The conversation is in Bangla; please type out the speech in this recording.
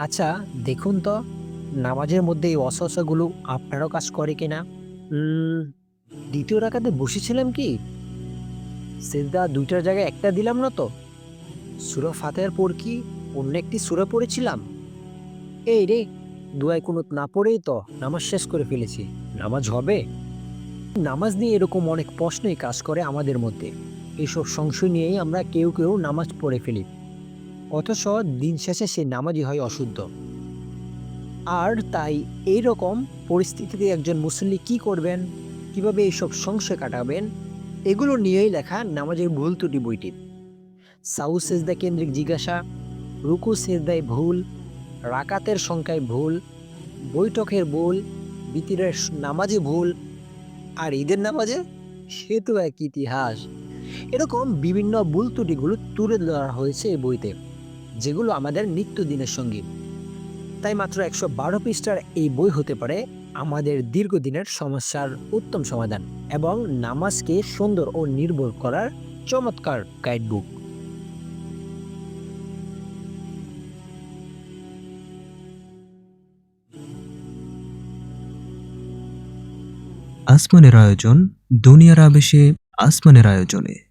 আচ্ছা দেখুন তো নামাজের মধ্যে এই অসহসাগুলো আপনারও কাজ করে কিনা? উম, দ্বিতীয় রাখাতে বসেছিলাম কি? সেজদা দুইটার জায়গায় একটা দিলাম না তো? সুরা ফাতেহার পর কি অন্য একটি সুরা পড়েছিলাম? এই রে দুয়ায় কোনো না পড়েই তো নামাজ শেষ করে ফেলেছি। নামাজ হবে? নামাজ নিয়ে এরকম অনেক প্রশ্নই কাজ করে আমাদের মধ্যে। এইসব সংশয় নিয়েই আমরা কেউ কেউ নামাজ পড়ে ফেলি। অথচ দিন শেষে সে নামাজই হয় অশুদ্ধ। আর তাই এই রকম পরিস্থিতিতে একজন মুসল্লি কি করবেন? কীভাবে এইসব সংশয় কাটাবেন? এগুলো নিয়েই লেখা নামাজের ভুল ত্রুটি বইটি। সাউ সেজদা কেন্দ্রিক জিজ্ঞাসা, রুকু সেজদায় ভুল, রাকাতের সংখ্যায় ভুল, বৈঠকের ভুল, বিতিরের নামাজে ভুল আর ঈদের নামাজে? সে তো এক ইতিহাস। এরকম বিভিন্ন ভুল ত্রুটিগুলো তুলে ধরা হয়েছে এই বইতে। যেগুলো আমাদের নিত্যদিনের সঙ্গী। তাই মাত্র একশো বারো পৃষ্ঠার এই বই হতে পারে আমাদের দীর্ঘদিনের সমস্যার উত্তম সমাধান এবং নামাজকে সুন্দর ও নির্ভর করার চমৎকার গাইড বুক আসমানের আয়োজন দুনিয়ার আবেশে আসমানের আয়োজনে।